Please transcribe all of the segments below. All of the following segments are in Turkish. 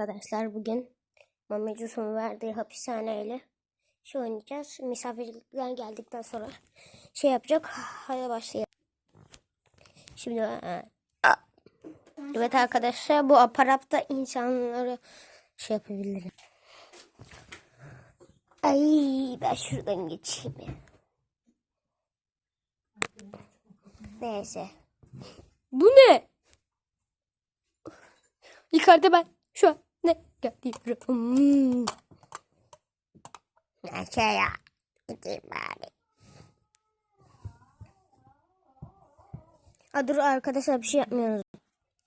arkadaşlar bugün Mehmet Yusuf'un verdiği hapishaneyle şey oynayacağız. Misafirlikten geldikten sonra şey yapacak. Hadi başlayalım. Şimdi e, evet arkadaşlar bu aparatta insanları şey yapabilirim. Ay ben şuradan geçeyim. Neyse. Bu ne? Yukarıda ben şu an ne görüyorum? Neyse ya. Gideyim bari. Ha dur arkadaşlar bir şey yapmıyoruz.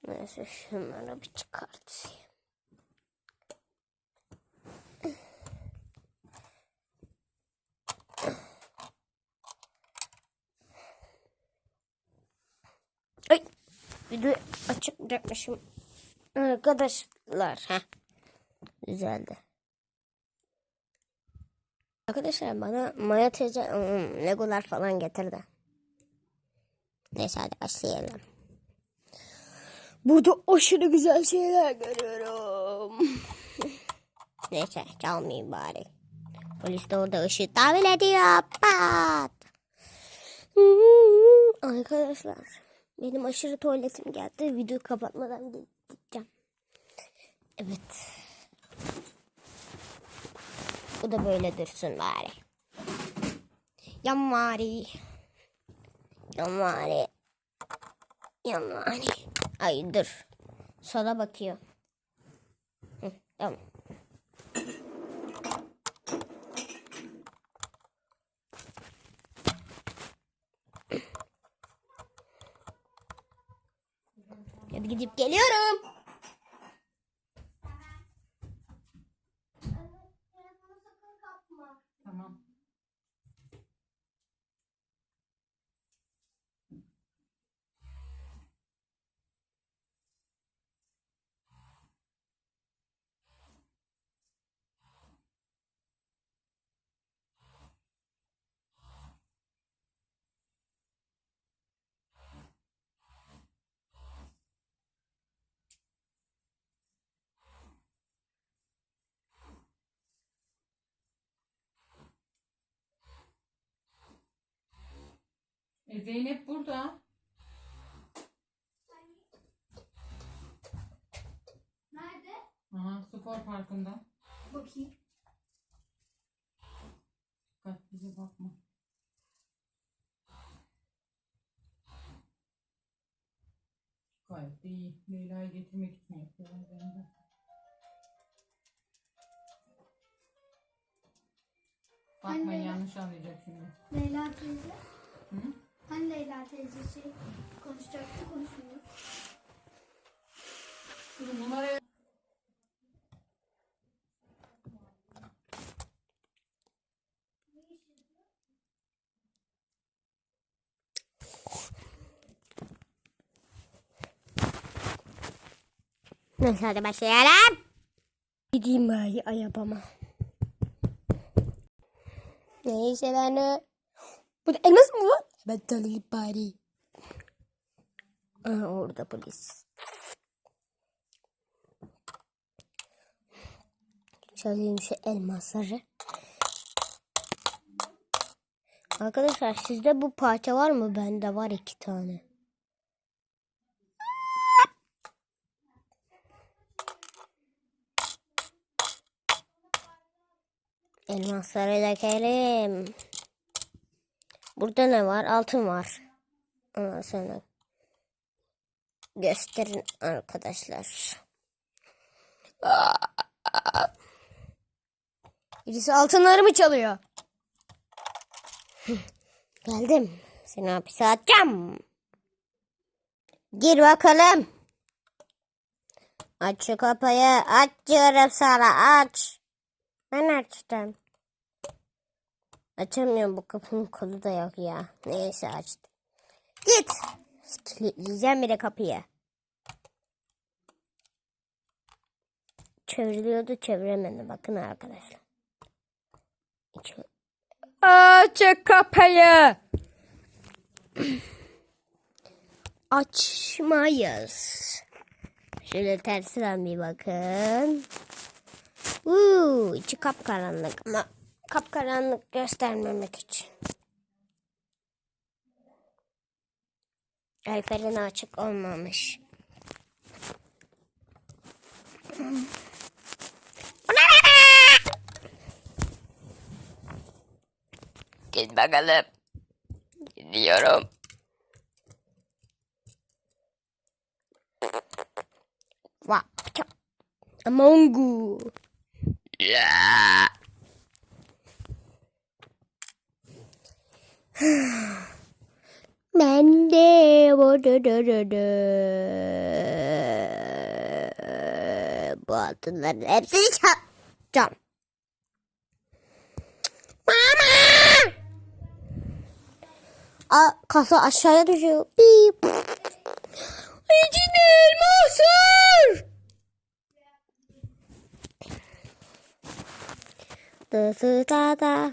Neyse şunları bir çıkartayım. Ay video açık bırakmışım. Arkadaşlar. Heh. Güzeldi. Arkadaşlar bana Maya teyze ım, legolar falan getirdi. Neyse hadi başlayalım. Burada aşırı güzel şeyler görüyorum. Neyse çalmayayım bari. Polis de orada ışığı tahvil ediyor. Pat. Arkadaşlar benim aşırı tuvaletim geldi. Videoyu kapatmadan gideceğim. Evet. Bu da böyle dursun bari. Yamari. Yamari. Yamari. Ay dur. Sola bakıyor. Hı, tamam. Tamam. Zeynep burada. Nerede? Aha, spor parkında. Bakayım. Dikkat bize bakma. Gayet de iyi. Leyla'yı getirmek için yapıyorlar bence. Bakmayın Anne. yanlış anlayacak şimdi. Leyla teyze. Teyze şey konuşacaktı konuşmuyor. Numaraya Neyse hadi başlayalım. Gideyim bari ayabama. Neyse ben de... Bu da elmas mı var? Ben dalayım bari. Aa, orada polis. Çalayım şu elmasları. Arkadaşlar sizde bu parça var mı? Bende var iki tane. Elmasları dökelim. Burada ne var? Altın var. Ondan sonra gösterin arkadaşlar. Birisi altınlarımı çalıyor. Geldim. Seni hapise atacağım. Gir bakalım. Aç şu kapıyı. Aç diyorum sana. Aç. Ben açtım. Açamıyorum bu kapının kolu da yok ya. Neyse açtım. Git. Kilitleyeceğim bir de kapıyı. Çevriliyordu çeviremedi. Bakın arkadaşlar. Aç kapıyı. Açmayız. Şöyle tersinden bir bakın. Uuu içi kapkaranlık ama kapkaranlık göstermemek için. Freni açık olmamış. Git bakalım. Gidiyorum. Vah. Amongu. Ya. Ben de bu altınların hepsini çalacağım. Mama! Aa, kasa aşağıya düşüyor. Bip. İçinde elmas var. Dı da da.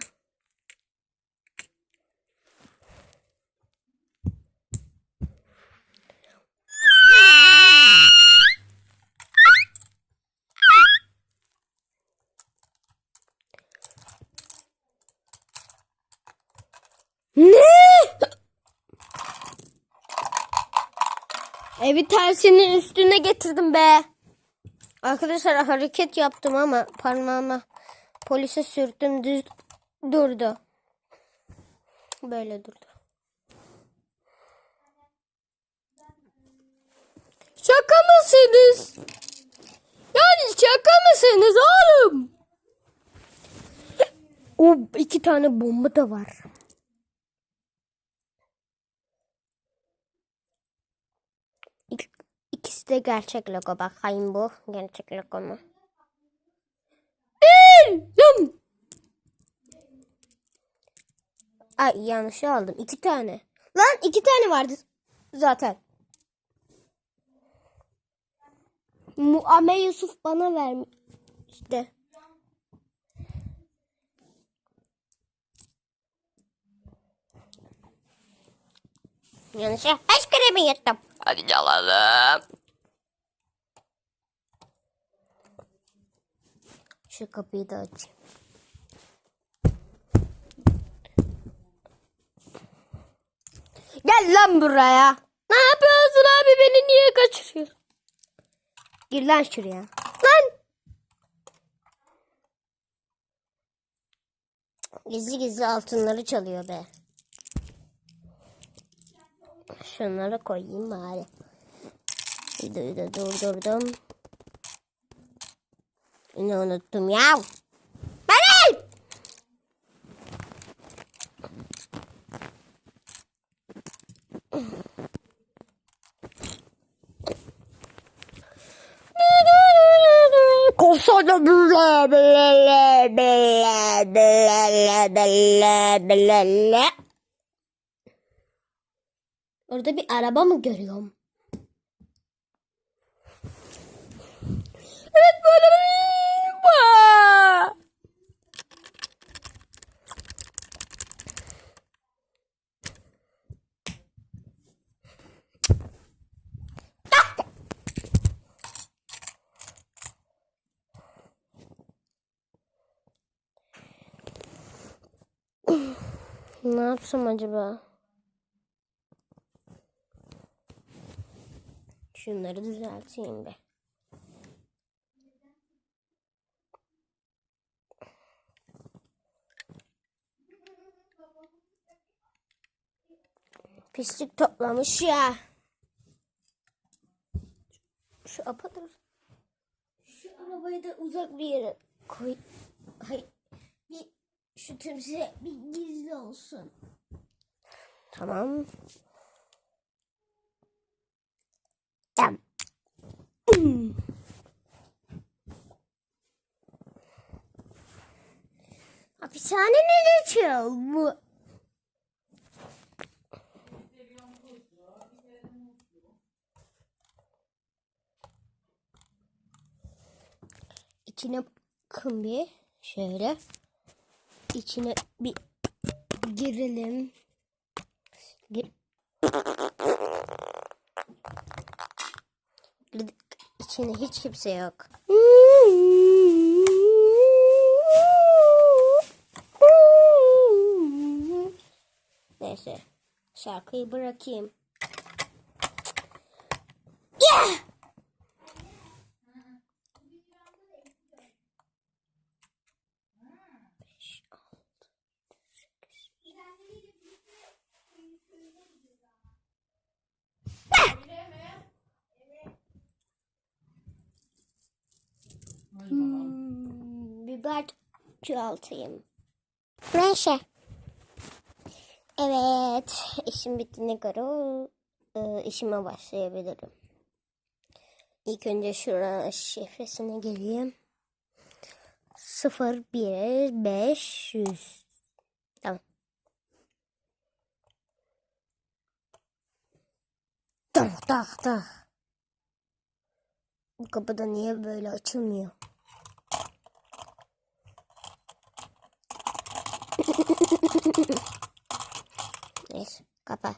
Ne? Evi tersinin üstüne getirdim be. Arkadaşlar hareket yaptım ama parmağıma polise sürttüm düz durdu. Böyle durdu. Şaka mısınız? Yani şaka mısınız oğlum? O iki tane bomba da var. İkisi de gerçek logo. Bakayım bu. Gerçek logo mu? Lan. Ay yanlış aldım. İki tane. Lan iki tane vardı zaten. Muame Yusuf bana vermişti. Yanlışa aşk kremi yuttum. Hadi çalalım. Şu kapıyı da açayım. Gel lan buraya. Ne yapıyorsun abi beni niye kaçırıyorsun? Gir lan şuraya. Lan. Gizli gizli altınları çalıyor be. Şunları koyayım bari. Videoyu da durdurdum. Yine unuttum ya. Beni! Kosada bile bile bile bile bile bile Orada bir araba mı görüyorum? Evet böyle bir- Ne yapsam acaba? Şunları düzelteyim be. Pislik toplamış ya. Şu apadır. Şu arabayı da uzak bir yere koy. Hay. Şu tümse bir gizli olsun. Tamam. Tamam. Hapishane ne geçiyor bu? İçine bakın bir şöyle. İçine bir girelim. Gir. İçinde hiç kimse yok. Neyse. Şarkıyı bırakayım. Yeah! Hadi bakalım. Hmm, biber çoğaltayım. Neyse. Evet. işim bittiğine göre e, işime başlayabilirim. İlk önce şuranın şifresine geleyim. 0 1 500 Tamam. Tak tak tak. Bu kapıda niye böyle açılmıyor? Neyse kapa.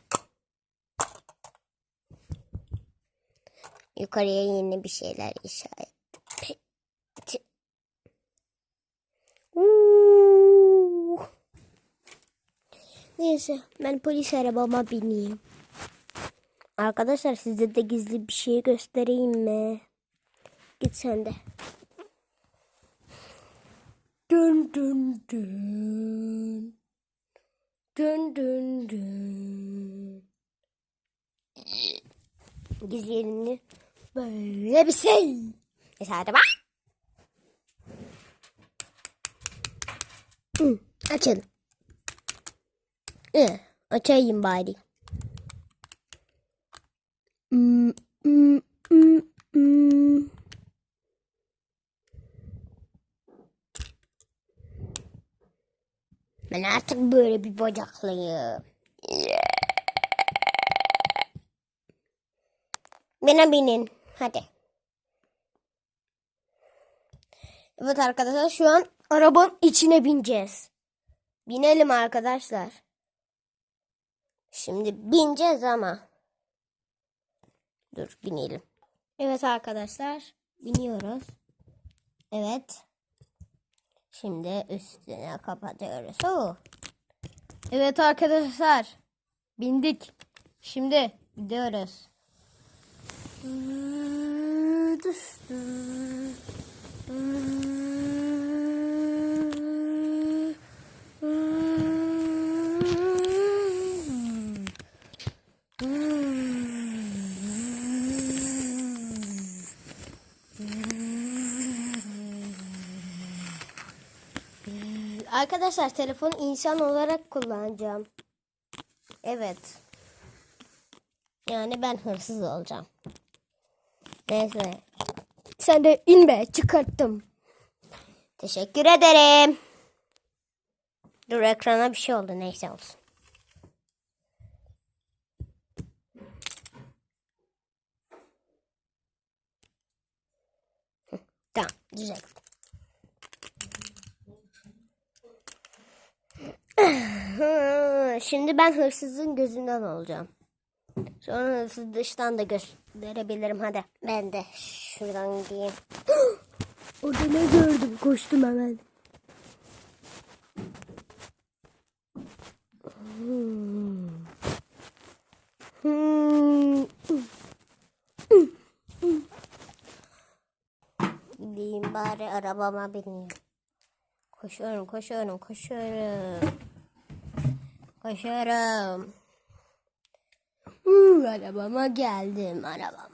Yukarıya yeni bir şeyler. Peki. Uuu. Neyse ben polis arabama bineyim. Arkadaşlar size de gizli bir şey göstereyim mi? Git sen de. Dün dün dün. Dün dün dün. Gizli yerini böyle bir şey. Hadi bak. Hı, açalım. Hı, açayım bari. Hmm, hmm, hmm, hmm. Ben artık böyle bir bacaklıyım. Bana binin. Hadi. Evet arkadaşlar şu an arabanın içine bineceğiz. Binelim arkadaşlar. Şimdi bineceğiz ama. Dur binelim. Evet arkadaşlar biniyoruz. Evet. Şimdi üstüne kapatıyoruz. Oo. Evet arkadaşlar bindik. Şimdi gidiyoruz. Arkadaşlar telefonu insan olarak kullanacağım. Evet. Yani ben hırsız olacağım. Neyse. Sen de in be çıkarttım. Teşekkür ederim. Dur ekrana bir şey oldu neyse olsun. Tamam güzel. Şimdi ben hırsızın gözünden olacağım. Sonra hırsız dıştan da gösterebilirim. Hadi ben de şuradan gideyim. Orada ne gördüm? Koştum hemen. Hmm. Hmm. Gideyim bari arabama bineyim. Koşuyorum, koşuyorum, koşuyorum. Koşuyorum. Arabama geldim, arabam.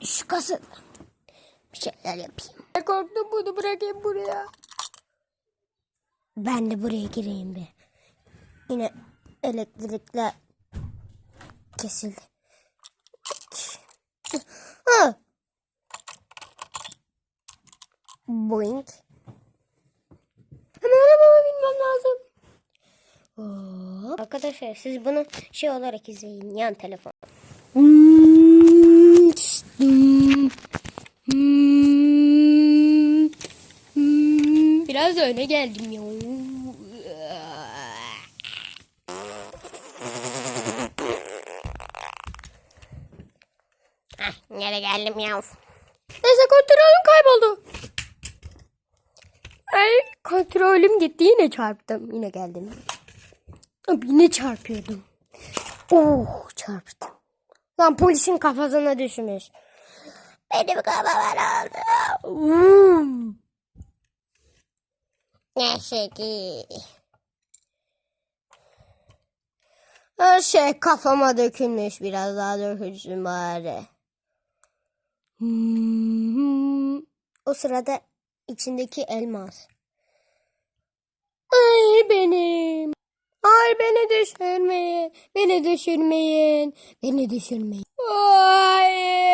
Şu kasada. Bir şeyler yapayım. Korktum bunu bırakayım buraya. Ben de buraya gireyim bir. Yine elektrikler kesildi. Ha. Boink. Hemen arabama binmem lazım. Hop. Arkadaşlar siz bunu şey olarak izleyin yan telefon. Biraz öne geldim ya. Heh, nereye geldim ya? Neyse kontrolüm kayboldu. Ay kontrolüm gitti yine çarptım. Yine geldim. Abi yine çarpıyordum. Oh çarptım. Lan polisin kafasına düşmüş. Benim kafama aldı. Hmm. Neyse ki. Her şey kafama dökülmüş. Biraz daha dökülsün bari. Hmm. O sırada içindeki elmas. Ay benim. Ay beni düşürmeyin. Beni düşürmeyin. Beni düşürmeyin. Hayır.